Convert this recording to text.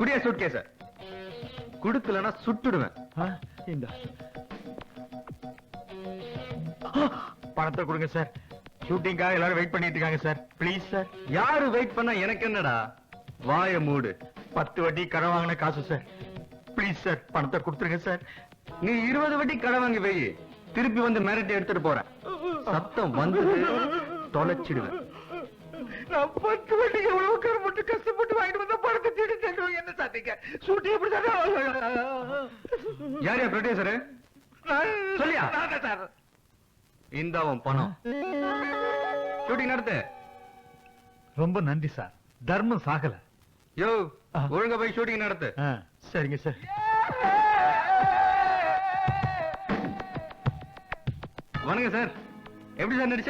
குடியா suit கேஸ குடுக்கலன்னா சுட்டுடுவேன். இந்த. பணத்தை கொடுங்க சார். ஷூட்டிங்காக எல்லாரும் வெயிட் பண்ணிட்டு இருக்காங்க சார். Please sir. யாரு வெயிட் பண்ணா எனக்கு என்னடா? வாய மூடு. பத்து வட்டி கடன் வாங்கின காசு சார். ப்ளீஸ் சார் பணத்தை கொடுத்துருங்க சார். நீ இருபது வட்டி கடன் வாங்கி போய் திருப்பி வந்து மிரட்டி எடுத்துட்டு போறேன். சத்தம் வந்து தொலைச்சிடுவேன். நான் பத்து வட்டி எவ்வளவு என்ன சாத்திங்க ஷூட்டிங் எப்படி யார் யார் ப்ரொடியூசரு சொல்லியா? சார். இந்த அவன் பணம். ஷூட்டிங் நடத்து. ரொம்ப நன்றி சார். தர்மம் சாகல. யோ. ஒழுங்கா போய் ஷூட்டிங் நடத்து. சரிங்க சார். வணக்கம் சார். எப்படி சார் நடிச்ச?